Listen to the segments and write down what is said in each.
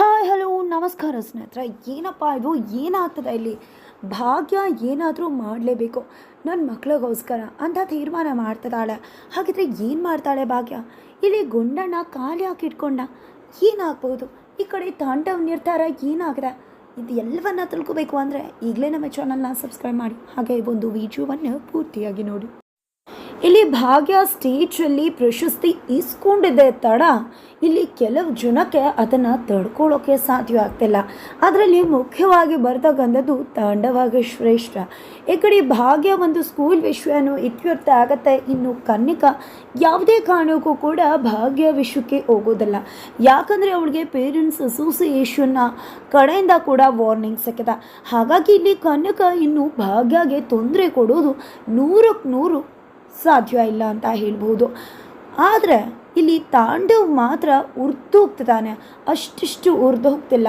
Hi, hello, ನಮಸ್ಕಾರ ಸ್ನೇಹಿತರೆ. ಏನಪ್ಪ ಇದು? ಏನಾಗ್ತದೆ ಇಲ್ಲಿ? ಭಾಗ್ಯ ಏನಾದರೂ ಮಾಡಲೇಬೇಕು. ನನ್ನ ಮಕ್ಳಿಗೋಸ್ಕರ ಅಂತ ತೀರ್ಮಾನ ಮಾಡ್ತಿದ್ದಾಳೆ. ಹಾಗಿದ್ರೆ ಏನು ಮಾಡ್ತಾಳೆ ಭಾಗ್ಯ? ಇಲ್ಲಿ ಗುಂಡಣ್ಣ ಖಾಲಿ ಹಾಕಿಟ್ಕೊಂಡ ಏನಾಗ್ಬೋದು? ಈ ಕಡೆ ತಾಂಡವ್ ನಿರ್ಧಾರ ಏನಾಗಿದೆ? ಇದು ಎಲ್ಲವನ್ನ ತಿಳ್ಕೋಬೇಕು ಅಂದರೆ ಈಗಲೇ ನಮ್ಮ ಚಾನಲ್ನ ಸಬ್ಸ್ಕ್ರೈಬ್ ಮಾಡಿ. ಹಾಗೆ ಒಂದು ವಿಡಿಯೋವನ್ನು ಪೂರ್ತಿಯಾಗಿ ನೋಡಿ. ಇಲ್ಲಿ ಭಾಗ್ಯ ಸ್ಟೇಜಲ್ಲಿ ಪ್ರಶಸ್ತಿ ಇಸ್ಕೊಂಡಿದೆ ತಡ. ಇಲ್ಲಿ ಕೆಲವು ಜನಕ್ಕೆ ಅದನ್ನು ತಡ್ಕೊಳ್ಳೋಕೆ ಸಾಧ್ಯ ಆಗ್ತಿಲ್ಲ ಅದರಲ್ಲಿ ಮುಖ್ಯವಾಗಿ ಬರ್ತಕ್ಕಂಥದ್ದು ತಾಂಡವಾಗಿ ಶ್ರೇಷ್ಠ. ಈ ಕಡೆ ಭಾಗ್ಯ ಒಂದು ಸ್ಕೂಲ್ ವಿಷಯನೂ ಇತ್ಯರ್ಥ ಆಗತ್ತೆ. ಇನ್ನು ಕನ್ನಿಕಾ ಯಾವುದೇ ಕಾರಣಕ್ಕೂ ಕೂಡ ಭಾಗ್ಯ ವಿಷಯಕ್ಕೆ ಹೋಗೋದಿಲ್ಲ. ಯಾಕಂದರೆ ಅವಳಿಗೆ ಪೇರೆಂಟ್ಸ್ ಅಸೋಸಿಯೇಷನ್ನ ಕಡೆಯಿಂದ ಕೂಡ ವಾರ್ನಿಂಗ್ ಸಿಕ್ಕಿದೆ. ಹಾಗಾಗಿ ಇಲ್ಲಿ ಕನಕ ಇನ್ನು ಭಾಗ್ಯಗೆ ತೊಂದರೆ ಕೊಡೋದು ನೂರಕ್ಕೆ ನೂರು ಸಾಧ್ಯ ಇಲ್ಲ ಅಂತ ಹೇಳ್ಬೋದು ಆದರೆ ಇಲ್ಲಿ ತಾಂಡವ್ ಮಾತ್ರ ಉರ್ದು ಹೋಗ್ತಿದ್ದಾನೆ. ಅಷ್ಟಿಷ್ಟು ಉರ್ದು ಹೋಗ್ತಿಲ್ಲ.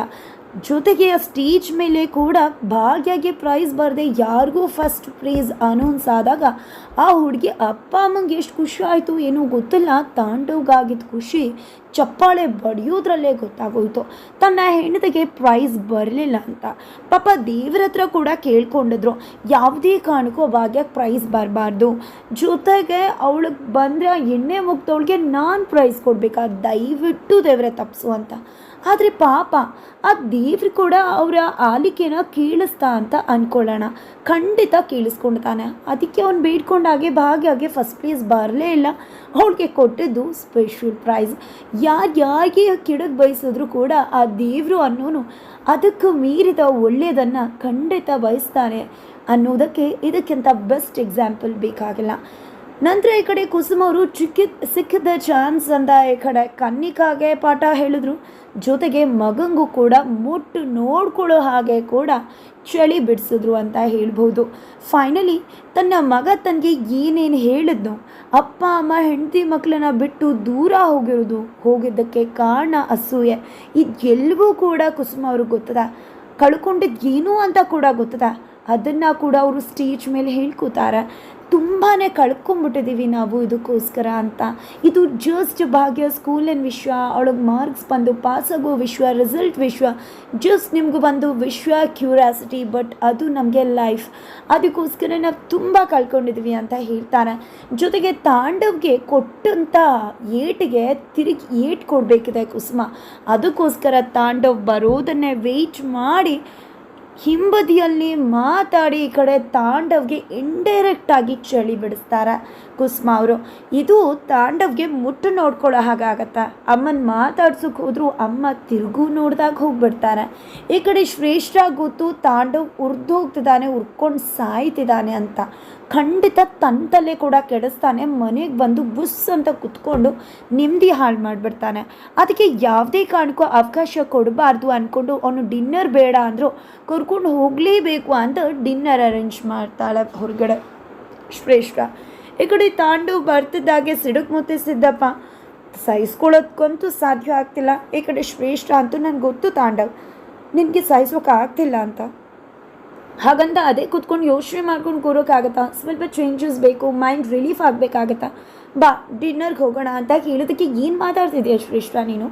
ಜೊತೆಗೆ ಆ ಸ್ಟೇಜ್ ಮೇಲೆ ಕೂಡ ಭಾಗ್ಯಗೆ ಪ್ರೈಸ್ ಬರದೆ ಯಾರಿಗೂ ಫಸ್ಟ್ ಪ್ರೈಸ್ ಅನೌನ್ಸ್ ಆದಾಗ ಆ ಹುಡುಗಿ ಅಪ್ಪ ಅಮ್ಮಂಗೆ ಎಷ್ಟು ಖುಷಿ ಆಯಿತು ಏನೂ ಗೊತ್ತಿಲ್ಲ. ತಾಂಡವ್ಗಾಗಿದ್ದ ಖುಷಿ ಚಪ್ಪಾಳೆ ಬಡಿಯೋದ್ರಲ್ಲೇ ಗೊತ್ತಾಗೋಯ್ತು. ತನ್ನ ಹೆಂಡತಿಗೆ ಪ್ರೈಸ್ ಬರಲಿಲ್ಲ ಅಂತ. ಪಾಪ ದೇವ್ರ ಹತ್ರ ಕೂಡ ಕೇಳ್ಕೊಂಡಿದ್ರು. ಯಾವುದೇ ಕಾರಣಕ್ಕೂ ಭಾಗ್ಯಕ್ಕೆ ಪ್ರೈಸ್ ಬರಬಾರ್ದು. ಜೊತೆಗೆ ಅವಳಿಗೆ ಬಂದರೆ ಎಣ್ಣೆ ಮುಗ್ದವಳಿಗೆ ನಾನು ಪ್ರೈಸ್ ಕೊಡಬೇಕಾ? ದಯವಿಟ್ಟು ದೇವ್ರೆ ತಪ್ಪಿಸು ಅಂತ. ಆದರೆ ಪಾಪ, ಆ ದೇವ್ರು ಕೂಡ ಅವರ ಆಲಿಕೆನ ಕೇಳಿಸ್ತಾ ಅಂತ ಅಂದ್ಕೊಳ್ಳೋಣ ಖಂಡಿತ ಕೇಳಿಸ್ಕೊಳ್ತಾನೆ ಅದಕ್ಕೆ ಅವ್ನು ಬೇಡ್ಕೊಂಡಾಗೆ ಭಾಗ್ಯಾಗೆ ಫಸ್ಟ್ ಪ್ಲೇಸ್ ಬರಲೇ ಇಲ್ಲ. ಅವಳಿಗೆ ಕೊಟ್ಟಿದ್ದು ಸ್ಪೆಷಲ್ ಪ್ರೈಸ್ ಯಾರು ಯಾರಿಗೆ ಕೆಡಕ್ಕೆ ಬಯಸಿದ್ರು ಕೂಡ ಆ ದೇವರು ಅನ್ನೋನು ಅದಕ್ಕೂ ಮೀರಿದ ಒಳ್ಳೆಯದನ್ನು ಖಂಡಿತ ಬಯಸ್ತಾನೆ ಅನ್ನೋದಕ್ಕೆ ಇದಕ್ಕಿಂತ ಬೆಸ್ಟ್ ಎಕ್ಸಾಂಪಲ್ ಬೇಕಾಗಿಲ್ಲ. ನಂತರ ಈ ಕಡೆ ಕುಸುಮ ಅವರು ಚಿಕ್ಕಿದ ಸಿಕ್ಕಿದ್ದ ಚಾನ್ಸ್ ಅಂತ ಈ ಕಡೆ. ಕನ್ನಿಕಾಗೆ ಪಾಠ ಹೇಳಿದ್ರು. ಜೊತೆಗೆ ಮಗಂಗೂ ಕೂಡ ಮುಟ್ಟು ನೋಡ್ಕೊಳ್ಳೋ ಹಾಗೆ ಕೂಡ ಚಳಿ ಬಿಡಿಸಿದ್ರು ಅಂತ ಹೇಳ್ಬೋದು ಫೈನಲಿ ತನ್ನ ಮಗ ತನಗೆ ಏನೇನು ಹೇಳಿದ್ನೋ, ಅಪ್ಪ, ಅಮ್ಮ, ಹೆಂಡತಿ ಮಕ್ಕಳನ್ನ ಬಿಟ್ಟು ದೂರ ಹೋಗಿರೋದು, ಹೋಗಿದ್ದಕ್ಕೆ ಕಾರಣ ಅಸೂಯೆ. ಇದೆಲ್ಲವೂ ಕೂಡ ಕುಸುಮ ಅವ್ರಿಗೆ ಗೊತ್ತದ. ಕಳ್ಕೊಂಡಿದ್ದು ಏನು ಅಂತ ಕೂಡ ಗೊತ್ತದ. ಅದನ್ನು ಕೂಡ ಅವರು ಸ್ಟೇಜ್ ಮೇಲೆ ಹೇಳ್ಕೊತಾರೆ. ತುಂಬಾ ಕಳ್ಕೊಂಬಿಟ್ಟಿದ್ದೀವಿ ನಾವು ಇದಕ್ಕೋಸ್ಕರ ಅಂತ. ಇದು ಜಸ್ಟ್ ಭಾಗ್ಯ ಸ್ಕೂಲಿನ ವಿಶ್ವ, ಅವಳಿಗೆ ಮಾರ್ಕ್ಸ್ ಬಂದು ಪಾಸಾಗೋ ವಿಶ್ವ ರಿಸಲ್ಟ್ ವಿಶ್ವ ಜಸ್ಟ್ ನಿಮ್ಗೆ ಬಂದು ವಿಶ್ವ ಕ್ಯೂರಿಯಾಸಿಟಿ ಬಟ್ ಅದು ನಮಗೆ ಲೈಫ್ ಅದಕ್ಕೋಸ್ಕರ ನಾವು ತುಂಬ ಕಳ್ಕೊಂಡಿದ್ವಿ ಅಂತ ಹೇಳ್ತಾರೆ. ಜೊತೆಗೆ ತಾಂಡವ್ಗೆ ಕೊಟ್ಟಂಥ ಏಟಿಗೆ ತಿರುಗಿ ಏಟ್ ಕೊಡಬೇಕಿದೆ ಕುಸುಮ. ಅದಕ್ಕೋಸ್ಕರ ತಾಂಡವ್ ಬರೋದನ್ನೇ ವೆಯ್ಟ್ ಮಾಡಿ ಹಿಂಬದಿಯಲ್ಲಿ ಮಾತಾಡಿ ಈ ಕಡೆ ತಾಂಡವ್ಗೆ ಇಂಡೈರೆಕ್ಟ್ ಆಗಿ ಚಳಿ ಬಿಡಿಸ್ತಾರೆ. ಕುಸ್ಮ ಅವರು, ಇದು ತಾಂಡವ್ಗೆ ಮುಟ್ಟು ನೋಡ್ಕೊಳ್ಳೋ ಹಾಗಾಗತ್ತೆ ಅಮ್ಮನ ಮಾತಾಡ್ಸೋಕೆ ಹೋದರೂ ಅಮ್ಮ ತಿರುಗು ನೋಡಿದಾಗ ಹೋಗ್ಬಿಡ್ತಾರೆ. ಈ ಕಡೆ ಶ್ರೇಷ್ಠ ಗೊತ್ತು ತಾಂಡವ್ ಉರ್ದು ಹೋಗ್ತಿದ್ದಾನೆ ಉರ್ಕೊಂಡು ಸಾಯ್ತಿದ್ದಾನೆ ಅಂತ. ಖಂಡಿತ ತಂತಲ್ಲೇ ಕೂಡ ಕೆಡಿಸ್ತಾನೆ, ಮನೆಗೆ ಬಂದು ಬುಸ್ ಅಂತ ಕುತ್ಕೊಂಡು ನೆಮ್ಮದಿ ಹಾಳು ಮಾಡಿಬಿಡ್ತಾನೆ. ಅದಕ್ಕೆ ಯಾವುದೇ ಕಾರಣಕ್ಕೂ ಅವಕಾಶ ಕೊಡಬಾರ್ದು ಅಂದ್ಕೊಂಡು ಅವನು ಡಿನ್ನರ್ ಬೇಡ ಅಂದರು ಕರ್ಕೊಂಡು ಹೋಗಲೇಬೇಕು ಅಂತ ಡಿನ್ನರ್ ಅರೇಂಜ್ ಮಾಡ್ತಾಳೆ ಹೊರಗಡೆ ಶ್ರೇಷ್ಠ. ಈ ಕಡೆ ತಾಂಡು ಬರ್ತಿದ್ದಾಗೆ ಸಿಡುಕ್ ಮುತ್ತಿಸಿದ್ದಪ್ಪ ಸಹಿಸ್ಕೊಳ್ಳೋದಕ್ಕಂತೂ ಸಾಧ್ಯ ಆಗ್ತಿಲ್ಲ. ಈ ಕಡೆ ಶ್ರೇಷ್ಠ ಅಂತೂ ನನಗೆ ಗೊತ್ತು ತಾಂಡವ್. ನಿನಗೆ ಸಹಿಸೋಕೆ ಆಗ್ತಿಲ್ಲ ಅಂತ. ಹಾಗಂತ ಅದೇ ಕೂತ್ಕೊಂಡು ಯೋಚನೆ ಮಾಡ್ಕೊಂಡು ಕೂರೋಕ್ಕಾಗತ್ತಾ? ಸ್ವಲ್ಪ ಚೇಂಜಸ್ ಬೇಕು ಮೈಂಡ್ ರಿಲೀಫ್ ಆಗಬೇಕಾಗತ್ತಾ? ಬಾ ಡಿನ್ನರ್ಗೆ ಹೋಗೋಣ ಅಂತ ಕೇಳೋದಕ್ಕೆ ಏನು ಮಾತಾಡ್ತಿದ್ದೀಯ ಶ್ರೇಷ್ಠ ನೀನು?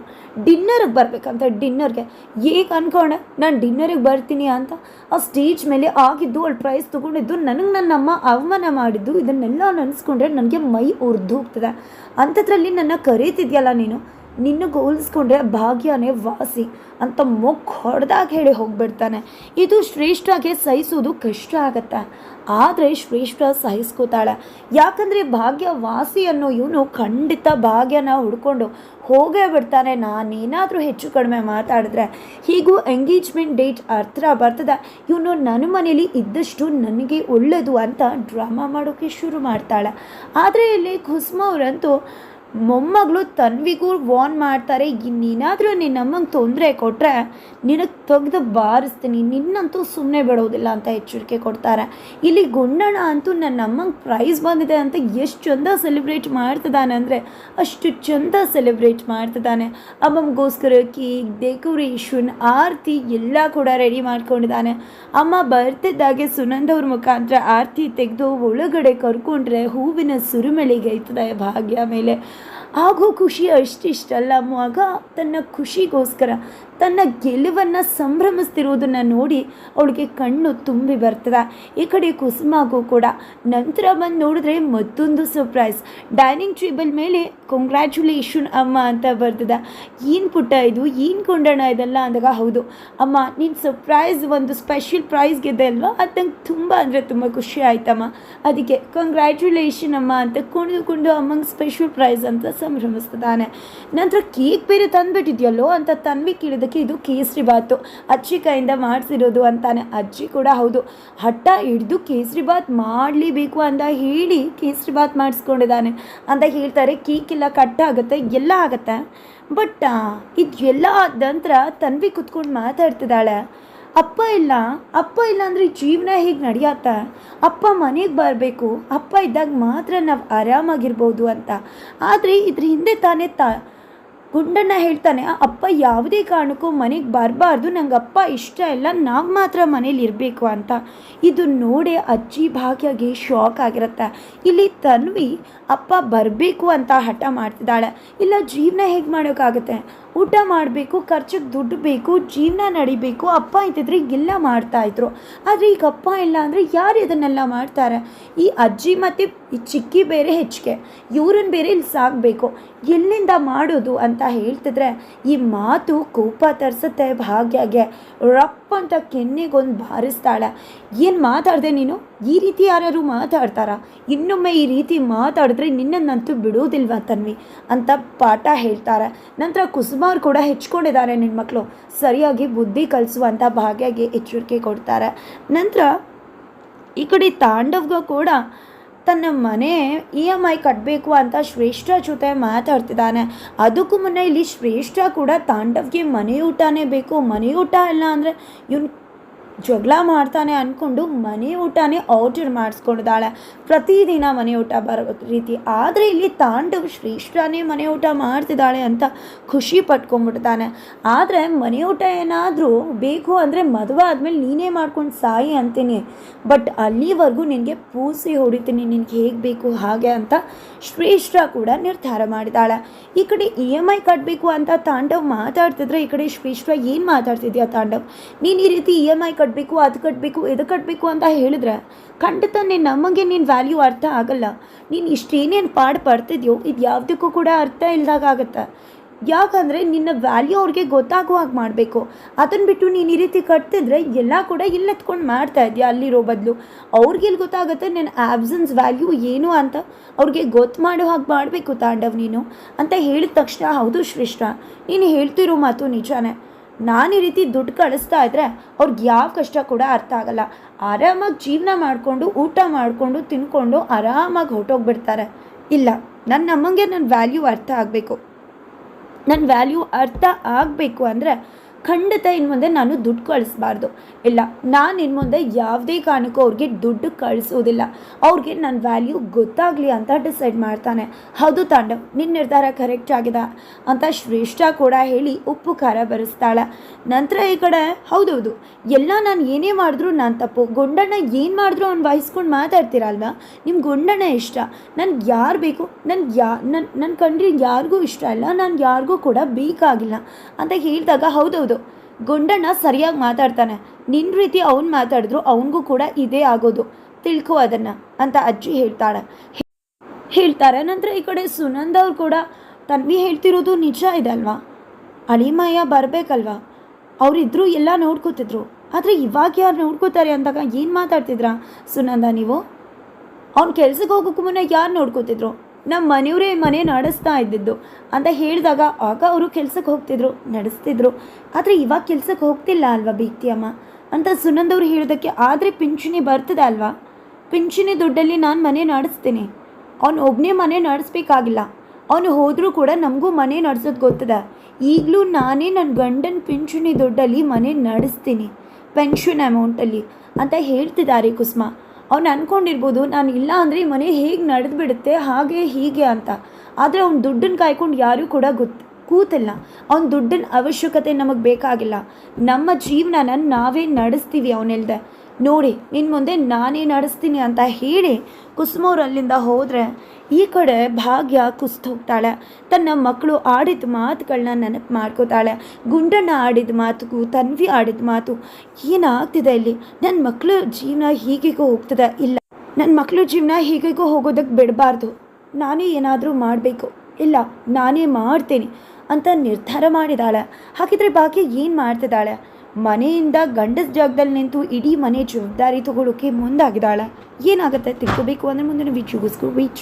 ಡಿನ್ನರ್ಗೆ ಬರಬೇಕಂತ ಡಿನ್ನರ್ಗೆ ಹೇಗೆ ಅನ್ಕೋಣ? ನಾನು ಡಿನ್ನರಿಗೆ ಬರ್ತೀನಿ ಅಂತ. ಆ ಸ್ಟೇಜ್ ಮೇಲೆ ಆಗಿದ್ದು ಅಲ್ಲಿ ಪ್ರೈಸ್ ತೊಗೊಂಡಿದ್ದು, ನನಗೆ ನನ್ನ ಅಮ್ಮ ಅವಮಾನ ಮಾಡಿದ್ದು, ಇದನ್ನೆಲ್ಲ ನೆನೆಸ್ಕೊಂಡ್ರೆ ನನಗೆ ಮೈ ಉರಿದು ಹೋಗ್ತದೆ. ಅಂಥದ್ರಲ್ಲಿ ನನ್ನ ಕರೀತಿದ್ಯಲ್ಲ ನೀನು? ನಿನ್ನಗೆ ಹೋಲಿಸ್ಕೊಂಡ್ರೆ ಭಾಗ್ಯನೇ ವಾಸಿ ಅಂತ ಮೊಕ್ ಹೊಡೆದಾಗ ಹೇಳಿ ಹೋಗ್ಬಿಡ್ತಾನೆ. ಇದು ಶ್ರೇಷ್ಠಗೆ ಸಹಿಸೋದು ಕಷ್ಟ ಆಗತ್ತೆ. ಆದರೆ ಶ್ರೇಷ್ಠ ಸಹಿಸ್ಕೋತಾಳೆ. ಯಾಕಂದರೆ ಭಾಗ್ಯ ವಾಸಿ ಅನ್ನೋ ಇವನು ಖಂಡಿತ ಭಾಗ್ಯನ ಹುಡ್ಕೊಂಡು ಹೋಗೇ ಬಿಡ್ತಾನೆ. ನಾನೇನಾದರೂ ಹೆಚ್ಚು ಕಡಿಮೆ ಮಾತಾಡಿದ್ರೆ ಹೀಗೂ ಎಂಗೇಜ್ಮೆಂಟ್ ಡೇಟ್ ಹತ್ರ ಬರ್ತದೆ. ಇವನು ನನ್ನ ಮನೇಲಿ ಇದ್ದಷ್ಟು ನನಗೆ ಒಳ್ಳೆಯದು ಅಂತ ಡ್ರಾಮಾ ಮಾಡೋಕ್ಕೆ ಶುರು ಮಾಡ್ತಾಳೆ. ಆದರೆ ಇಲ್ಲಿ ಕುಸುಮ ಅವರಂತೂ ಮೊಮ್ಮಗಳು ತನ್ವಿಗೂ ವಾರ್ನ್ ಮಾಡ್ತಾರೆ ಇನ್ನೇನಾದರೂ ನಿನ್ನ ಅಮ್ಮಂಗೆ ತೊಂದರೆ ಕೊಟ್ಟರೆ ನಿನಗೆ ತೆಗೆದು ಬಾರಿಸ್ತೀನಿ, ನಿನ್ನಂತೂ ಸುಮ್ಮನೆ ಬಿಡೋದಿಲ್ಲ ಅಂತ ಎಚ್ಚರಿಕೆ ಕೊಡ್ತಾರೆ. ಇಲ್ಲಿ ಗುಂಡಣ್ಣ ಅಂತೂ ನನ್ನ ಅಮ್ಮಂಗೆ ಪ್ರೈಸ್ ಬಂದಿದೆ ಅಂತ ಎಷ್ಟು ಚಂದ ಸೆಲೆಬ್ರೇಟ್ ಮಾಡ್ತಿದ್ದಾನೆ ಅಂದರೆ ಅಷ್ಟು ಚಂದ ಸೆಲೆಬ್ರೇಟ್ ಮಾಡ್ತಿದ್ದಾನೆ. ಅಮ್ಮಂಗೋಸ್ಕರ ಕೇಕ್ ಡೆಕೋರೇಷನ್ ಆರತಿ ಎಲ್ಲ ಕೂಡ ರೆಡಿ ಮಾಡ್ಕೊಂಡಿದ್ದಾನೆ. ಅಮ್ಮ ಬರ್ತಿದ್ದಾಗೆ ಸುನಂದ ಅವ್ರ ಮುಖಾಂತರ ಆರತಿ ತೆಗೆದು ಒಳಗಡೆ ಕರ್ಕೊಂಡ್ರೆ ಹೂವಿನ ಸುರುಮಳಿಗೆ ಐತದೆ ಭಾಗ್ಯ ಮೇಲೆ. ಆಗೋ ಖುಷಿ ಅಷ್ಟಿಷ್ಟಲ್ಲ ಮಗ. ತನ್ನ ಖುಷಿಗೋಸ್ಕರ, ತನ್ನ ಗೆಲುವನ್ನು ಸಂಭ್ರಮಿಸ್ತಿರೋದನ್ನು ನೋಡಿ ಅವಳಿಗೆ ಕಣ್ಣು ತುಂಬಿ ಬರ್ತದೆ. ಈ ಕಡೆ ಕುಸುಮಾಗೂ ಕೂಡ. ನಂತರ ಬಂದು ನೋಡಿದ್ರೆ ಮತ್ತೊಂದು ಸರ್ಪ್ರೈಸ್ ಡೈನಿಂಗ್ ಟೇಬಲ್ ಮೇಲೆ ಕಂಗ್ರ್ಯಾಚುಲೇಷನ್ ಅಮ್ಮ ಅಂತ ಬರ್ತದೆ. ಏನು ಪುಟ್ಟ ಇದು? ಏನು ಕೊಂಡೋಣ ಇದೆಲ್ಲ ಅಂದಾಗ, ಹೌದು. ಅಮ್ಮ, ನೀನು ಸರ್ಪ್ರೈಸ್ ಒಂದು ಸ್ಪೆಷಲ್ ಪ್ರೈಸ್ ಗೆದ್ದೆ ಅಲ್ವಾ? ಅದು ನಂಗೆ ತುಂಬ ಅಂದರೆ ತುಂಬ ಖುಷಿ ಆಯ್ತಮ್ಮ. ಅದಕ್ಕೆ ಕಂಗ್ರ್ಯಾಚುಲೇಷನ್ ಅಮ್ಮ ಅಂತ ಕುಣಿದುಕೊಂಡು ಅಮ್ಮಂಗೆ ಸ್ಪೆಷಲ್ ಪ್ರೈಸ್ ಅಂತ ಸಂಭ್ರಮಿಸ್ತಿದ್ದಾನೆ. ನಂತರ ಕೇಕ್ ಬೇರೆ ತಂದುಬಿಟ್ಟಿದ್ಯಲ್ಲೋ ಅಂತ ತನ್ವಿ ಕೇಳಿದ್ದಕ್ಕೆ ಇದು ಕೇಸರಿ ಬಾತು. ಅಜ್ಜಿ ಕೈಯಿಂದ ಮಾಡಿಸಿರೋದು ಅಂತಾನೆ. ಅಜ್ಜಿ ಕೂಡ ಹೌದು. ಹಠ ಹಿಡಿದು ಕೇಸರಿ ಬಾತ್ ಮಾಡಲೇಬೇಕು ಅಂತ ಹೇಳಿ ಕೇಸರಿ ಬಾತ್ ಮಾಡಿಸ್ಕೊಂಡಿದ್ದಾನೆ. ಅಂತ ಹೇಳ್ತಾರೆ, ಕೇಕ್ ಇಲ್ಲ ಕಟ್ ಆಗುತ್ತೆ, ಎಲ್ಲ ಆಗುತ್ತೆ. ಬಟ್ ಇದು ಎಲ್ಲ ಆದ ನಂತರ ತನ್ವಿ ಕುತ್ಕೊಂಡು ಮಾತಾಡ್ತಿದ್ದಾಳೆ. ಅಪ್ಪ ಇಲ್ಲ ಅಪ್ಪ ಇಲ್ಲ ಅಂದರೆ ಜೀವನ ಹೇಗೆ ನಡೆಯತ್ತ ಅಪ್ಪ ಮನೆಗೆ ಬರಬೇಕು, ಅಪ್ಪ ಇದ್ದಾಗ ಮಾತ್ರ ನಾವು ಆರಾಮಾಗಿರ್ಬೋದು ಅಂತ. ಆದರೆ ಇದ್ರ ಹಿಂದೆ ತಾನೇ ತ, ಗುಂಡಣ್ಣ ಹೇಳ್ತಾನೆ ಅಪ್ಪ ಯಾವುದೇ ಕಾರಣಕ್ಕೂ ಮನೆಗೆ ಬರಬಾರ್ದು, ನಂಗೆ ಅಪ್ಪ ಇಷ್ಟ ಇಲ್ಲ, ನಾವು ಮಾತ್ರ ಮನೇಲಿ ಇರಬೇಕು ಅಂತ. ಇದು ನೋಡಿ ಅಜ್ಜಿ ಭಾಗ್ಯಗೆ ಶಾಕ್ ಆಗಿರುತ್ತೆ. ಇಲ್ಲಿ ತನ್ವಿ, ಅಪ್ಪ ಬರಬೇಕು ಅಂತ ಹಠ ಮಾಡ್ತಿದ್ದಾಳೆ. ಇಲ್ಲ, ಜೀವನ ಹೇಗೆ ಮಾಡೋಕ್ಕಾಗುತ್ತೆ ಊಟ ಮಾಡಬೇಕು, ಖರ್ಚಿಗೆ ದುಡ್ಡು ಬೇಕು, ಜೀವನ ನಡಿಬೇಕು, ಅಪ್ಪ ಇದ್ದಿದ್ರೆ ಎಲ್ಲ ಮಾಡ್ತಾಯಿದ್ರು ಆದರೆ ಈಗ ಅಪ್ಪ ಇಲ್ಲ ಅಂದರೆ ಯಾರು ಇದನ್ನೆಲ್ಲ ಮಾಡ್ತಾರೆ? ಈ ಅಜ್ಜಿ ಮತ್ತು ಈ ಚಿಕ್ಕಿ ಬೇರೆ ಹೆಚ್ಚಿಗೆ ಇವ್ರನ್ನ ಬೇರೆ ಇಲ್ಲಿ ಸಾಕಬೇಕು. ಎಲ್ಲಿಂದ ಮಾಡೋದು ಅಂತ ಹೇಳ್ತಿದ್ರೆ ಈ ಮಾತು ಕೋಪ ತರಿಸುತ್ತೆ ಭಾಗ್ಯಗೆ. ರಪ್ ಅಂತ ಕೆನ್ನೆಗೊಂದು ಬಾರಿಸ್ತಾಳೆ ಏನು ಮಾತಾಡಿದೆ ನೀನು? ಈ ರೀತಿ ಯಾರು ಮಾತಾಡ್ತಾರಾ? ಇನ್ನೊಮ್ಮೆ ಈ ರೀತಿ ಮಾತಾಡಿದ್ರೆ ನಿನ್ನನ್ನಂತೂ ಬಿಡೋದಿಲ್ವಾ ತನ್ವಿ? ಅಂತ ಪಾಠ ಹೇಳ್ತಾರೆ. ನಂತರ ಕುಸುಮಾರ್ ಕೂಡ ಹೆಚ್ಕೊಂಡಿದ್ದಾರೆ ನಿನ್ನ ಮಕ್ಕಳು ಸರಿಯಾಗಿ ಬುದ್ಧಿ ಕಲಿಸುವಂಥ ಭಾಗ್ಯಗೆ ಎಚ್ಚರಿಕೆ ಕೊಡ್ತಾರೆ. ನಂತರ ಈ ಕಡೆ ತಾಂಡವ್ಗೂ ಕೂಡ ತನ್ನ ಮನೆ ಇ ಎಂ ಐ ಕಟ್ಟಬೇಕು ಅಂತ ಶ್ರೇಷ್ಠ ಜೊತೆ ಮಾತಾಡ್ತಿದ್ದಾನೆ. ಅದಕ್ಕೂ ಮುನ್ನ ಇಲ್ಲಿ ಶ್ರೇಷ್ಠ ಕೂಡ ತಾಂಡವ್ಗೆ ಮನೆಯೂಟನೇ ಬೇಕು. ಮನೆಯೂಟ ಇಲ್ಲ ಅಂದರೆ ಇವ್ನು ಜಗಳ ಮಾಡ್ತಾನೆ ಅಂದ್ಕೊಂಡು ಮನೆ ಊಟನೇ ಆರ್ಡರ್ ಮಾಡಿಸ್ಕೊಂಡಿದ್ದಾಳೆ. ಪ್ರತಿದಿನ ಮನೆ ಊಟ ಬರೋ ರೀತಿ. ಆದರೆ ಇಲ್ಲಿ ತಾಂಡವ್ ಶ್ರೇಷ್ಠನೇ ಮನೆ ಊಟ ಮಾಡ್ತಿದ್ದಾಳೆ ಅಂತ ಖುಷಿ ಪಟ್ಕೊಂಡ್ಬಿಡ್ತಾನೆ. ಆದರೆ ಮನೆ ಊಟ ಏನಾದರೂ ಬೇಕು ಅಂದರೆ ಮದುವೆ ಆದಮೇಲೆ ನೀನೇ ಮಾಡ್ಕೊಂಡು ಸಾಯಿ ಅಂತೀನಿ. ಬಟ್ ಅಲ್ಲಿವರೆಗೂ ನಿನಗೆ ಪೂಸಿ ಹೊಡಿತೀನಿ. ನಿನಗೆ ಹೇಗೆ ಬೇಕು ಹಾಗೆ ಅಂತ ಶ್ರೇಷ್ಠ ಕೂಡ ನಿರ್ಧಾರ ಮಾಡಿದ್ದಾಳೆ. ಈ ಕಡೆ ಇ ಎಂ ಐ ಕಟ್ಟಬೇಕು ಅಂತ ತಾಂಡವ್ ಮಾತಾಡ್ತಿದ್ರೆ ಈ ಕಡೆ ಶ್ರೇಷ್ಠ ಏನು ಮಾತಾಡ್ತಿದ್ಯಾ ತಾಂಡವ್? ನೀನು ಈ ರೀತಿ ಇ ಎಂ ಐ ಕಟ್ಟಬೇಕು ಅದು ಕಟ್ಟಬೇಕು ಇದು ಕಟ್ಟಬೇಕು ಅಂತ ಹೇಳಿದ್ರೆ ಖಂಡಿತ ನೀನು ನಮಗೆ ನಿನ್ನ ವ್ಯಾಲ್ಯೂ ಅರ್ಥ ಆಗಲ್ಲ. ನೀನು ಇಷ್ಟೇನೇನು ಪಾಡು ಪಡ್ತಿದ್ಯೋ, ಇದು ಯಾವುದಕ್ಕೂ ಕೂಡ ಅರ್ಥ ಇಲ್ದಾಗ ಆಗುತ್ತೆ. ಯಾಕಂದರೆ ನಿನ್ನ ವ್ಯಾಲ್ಯೂ ಅವ್ರಿಗೆ ಗೊತ್ತಾಗುವ ಹಾಗೆ ಮಾಡಬೇಕು. ಅದನ್ನು ಬಿಟ್ಟು ನೀನು ಈ ರೀತಿ ಕಟ್ತಿದ್ರೆ ಎಲ್ಲ ಕೂಡ ಇಲ್ಲೆತ್ಕೊಂಡು ಮಾಡ್ತಾ ಇದೆಯಾ ಅಲ್ಲಿರೋ ಬದಲು? ಅವ್ರಿಗೆ ಇಲ್ಲಿ ಗೊತ್ತಾಗುತ್ತೆ ನಿನ್ನ ಆಬ್ಸೆನ್ಸ್ ವ್ಯಾಲ್ಯೂ ಏನು ಅಂತ? ಅವ್ರಿಗೆ ಗೊತ್ತು ಮಾಡೋ ಹಾಗೆ ಮಾಡಬೇಕು ತಾಂಡವ್ ನೀನು ಅಂತ ಹೇಳಿದ ತಕ್ಷಣ, ಹೌದು ಶ್ರೇಷ್ಠ, ನೀನು ಹೇಳ್ತಿರೋ ಮಾತು ನಿಜಾನೇ. ನಾನು ಈ ರೀತಿ ದುಡ್ಡು ಕಳಿಸ್ತಾ ಇದ್ರೆ ಅವ್ರಿಗೆ ಯಾವ ಕಷ್ಟ ಕೂಡ ಅರ್ಥ ಆಗಲ್ಲ. ಆರಾಮಾಗಿ ಜೀವನ ಮಾಡಿಕೊಂಡು, ಊಟ ಮಾಡಿಕೊಂಡು, ತಿನ್ಕೊಂಡು ಆರಾಮಾಗಿ ಹೊರಟೋಗ್ಬಿಡ್ತಾರೆ. ಇಲ್ಲ ನನ್ನ ಅಮ್ಮಂಗೆ ನನ್ನ ವ್ಯಾಲ್ಯೂ ಅರ್ಥ ಆಗಬೇಕು. ನನ್ನ ವ್ಯಾಲ್ಯೂ ಅರ್ಥ ಆಗಬೇಕು ಅಂದರೆ ಖಂಡಿತ ಇನ್ನು ಮುಂದೆ ನಾನು ದುಡ್ಡು ಕಳಿಸ್ಬಾರ್ದು. ಇಲ್ಲ, ನಾನು ಇನ್ನು ಮುಂದೆ ಯಾವುದೇ ಕಾರಣಕ್ಕೂ ಅವ್ರಿಗೆ ದುಡ್ಡು ಕಳಿಸೋದಿಲ್ಲ. ಅವ್ರಿಗೆ ನನ್ನ ವ್ಯಾಲ್ಯೂ ಗೊತ್ತಾಗಲಿ ಅಂತ ಡಿಸೈಡ್ ಮಾಡ್ತಾನೆ. ಹೌದು ತಾಂಡವ್ ನಿನ್ನ ನಿರ್ಧಾರ ಕರೆಕ್ಟ್ ಆಗಿದೆ ಅಂತ ಶ್ರೇಷ್ಠ ಕೂಡ ಹೇಳಿ ಉಪ್ಪು ಖಾರ ಬರೆಸ್ತಾಳೆ. ನಂತರ ಈ ಕಡೆ, ಹೌದೌದು, ಎಲ್ಲ ನಾನು ಏನೇ ಮಾಡಿದ್ರು ನಾನು ತಪ್ಪು. ಗುಂಡಣ್ಣ ಏನು ಮಾಡಿದ್ರು ಅವ್ನು ವಹಿಸ್ಕೊಂಡು ಮಾತಾಡ್ತೀರಲ್ವಾ? ನಿಮ್ಮ ಗುಂಡಣ್ಣ ಇಷ್ಟ. ನನ್ಗೆ ಯಾರು ಬೇಕು ನನ್ಗೆ ಯಾ ನನ್ನ ನನ್ನ ಕಂಡ್ರಿ ಯಾರಿಗೂ ಇಷ್ಟ ಇಲ್ಲ, ನಾನು ಯಾರಿಗೂ ಕೂಡ ಬೇಕಾಗಿಲ್ಲ ಅಂತ ಹೇಳಿದಾಗ ಹೌದೌದು. ಗುಂಡಣ್ಣ ಸರಿಯಾಗಿ ಮಾತಾಡ್ತಾನೆ. ನಿನ್ನ ರೀತಿ ಅವನು ಮಾತಾಡಿದ್ರು ಅವನಿಗೂ ಕೂಡ ಇದೇ ಆಗೋದು. ತಿಳ್ಕೊ ಅದನ್ನು ಅಂತ ಅಜ್ಜಿ ಹೇಳ್ತಾಳೆ. ಹೇಳ್ತಾರೆ. ನಂತರ ಈ ಕಡೆ ಸುನಂದ ಅವ್ರು ಕೂಡ, ತನ್ವಿ ಹೇಳ್ತಿರೋದು ನಿಜ ಇದೆ ಅಲ್ವಾ? ಅಳಿಮಯ್ಯ ಬರಬೇಕಲ್ವಾ? ಅವರಿದ್ರು ಎಲ್ಲ ನೋಡ್ಕೋತಿದ್ರು. ಆದರೆ ಇವಾಗ ಯಾರು ನೋಡ್ಕೋತಾರೆ ಅಂದಾಗ ಏನು ಮಾತಾಡ್ತಿದ್ರಾ ಸುನಂದ ನೀವು? ಅವ್ನ ಕೆಲ್ಸಕ್ಕೆ ಹೋಗೋಕ್ಕೂ ಮುನ್ನ ಯಾರು ನೋಡ್ಕೋತಿದ್ರು? ನಮ್ಮ ಮನೆಯವರೇ ಮನೆ ನಡೆಸ್ತಾ ಇದ್ದಿದ್ದು. ಅಂತ ಹೇಳಿದಾಗ ಆಗ ಅವರು ಕೆಲ್ಸಕ್ಕೆ ಹೋಗ್ತಿದ್ರು, ನಡೆಸ್ತಿದ್ರು. ಆದರೆ ಇವಾಗ ಕೆಲ್ಸಕ್ಕೆ ಹೋಗ್ತಿಲ್ಲ ಅಲ್ವಾ ಬೀಗ್ತಿ ಅಮ್ಮ? ಅಂತ ಸುನಂದವ್ರು ಹೇಳೋದಕ್ಕೆ ಆದರೆ ಪಿಂಚಣಿ ಬರ್ತದೆ ಅಲ್ವಾ? ಪಿಂಚಣಿ ದುಡ್ಡಲ್ಲಿ ನಾನು ಮನೆ ನಡೆಸ್ತೀನಿ. ಅವ್ನು ಒಬ್ಬನೇ ಮನೆ ನಡೆಸ್ಬೇಕಾಗಿಲ್ಲ. ಅವನು ಹೋದರೂ ಕೂಡ ನಮಗೂ ಮನೆ ನಡೆಸೋದು ಗೊತ್ತದ. ಈಗಲೂ ನಾನೇ ನನ್ನ ಗಂಡನ ಪಿಂಚಣಿ ದುಡ್ಡಲ್ಲಿ ಮನೆ ನಡೆಸ್ತೀನಿ, ಪೆನ್ಷನ್ ಅಮೌಂಟಲ್ಲಿ ಅಂತ ಹೇಳ್ತಿದ್ದಾರೆ ಕುಸುಮ. ಅವ್ನು ಅಂದ್ಕೊಂಡಿರ್ಬೋದು ನಾನು ಇಲ್ಲ ಅಂದರೆ ಮನೆ ಹೇಗೆ ನಡೆದು ಬಿಡುತ್ತೆ ಹಾಗೆ ಹೀಗೆ ಅಂತ. ಆದರೆ ಅವ್ನು ದುಡ್ಡನ್ನು ಕಾಯ್ಕೊಂಡು ಯಾರೂ ಕೂಡ ಗೊತ್ತು ಕೂತಿಲ್ಲ. ಅವ್ನ ದುಡ್ಡಿನ ಅವಶ್ಯಕತೆ ನಮಗೆ ಬೇಕಾಗಿಲ್ಲ. ನಮ್ಮ ಜೀವನನ ನಾವೇ ನಡೆಸ್ತೀವಿ ಅವನಿಲ್ದೆ ನೋಡಿ ನಿನ್ನ ಮುಂದೆ ನಾನೇ ನಡೆಸ್ತೀನಿ ಅಂತ ಹೇಳಿ ಕುಸುಮವ್ರು ಅಲ್ಲಿಂದ ಹೋದರೆ ಈ ಕಡೆ ಭಾಗ್ಯ ಹೋಗ್ತಾಳೆ. ತನ್ನ ಮಕ್ಕಳು ಆಡಿದ ಮಾತುಗಳನ್ನ ನೆನಪು ಮಾಡ್ಕೋತಾಳೆ. ಗುಂಡಣ್ಣ ಆಡಿದ ಮಾತುಗೂ ತನ್ವಿ ಆಡಿದ ಮಾತು, ಏನಾಗ್ತಿದೆ ಇಲ್ಲಿ? ನನ್ನ ಮಕ್ಕಳು ಜೀವನ ಹೀಗೆಗೂ ಹೋಗ್ತದೆ. ಇಲ್ಲ ನನ್ನ ಮಕ್ಕಳು ಜೀವನ ಹೀಗೆಗೂ ಹೋಗೋದಕ್ಕೆ ಬಿಡಬಾರ್ದು. ನಾನೇ ಏನಾದರೂ ಮಾಡಬೇಕು. ಇಲ್ಲ, ನಾನೇ ಮಾಡ್ತೀನಿ ಅಂತ ನಿರ್ಧಾರ ಮಾಡಿದಾಳೆ. ಹಾಗಿದ್ರೆ ಭಾಗ್ಯ ಏನು ಮಾಡ್ತಿದ್ದಾಳೆ ಮನೆಯಿಂದ ಗಂಡಸ ಜಾಗದಲ್ಲಿ ನಿಂತು ಇಡೀ ಮನೆ ಜವಾಬ್ದಾರಿ ತಗೊಳ್ಳೋಕೆ ಮುಂದಾಗಿದ್ದಾಳೆ. ಏನಾಗುತ್ತೆ ತಿಳ್ಕೋಬೇಕು ಅಂದರೆ ಮುಂದಿನ ವಿಡಿಯೋಗೋಸ್ಕರ ವೇಟ್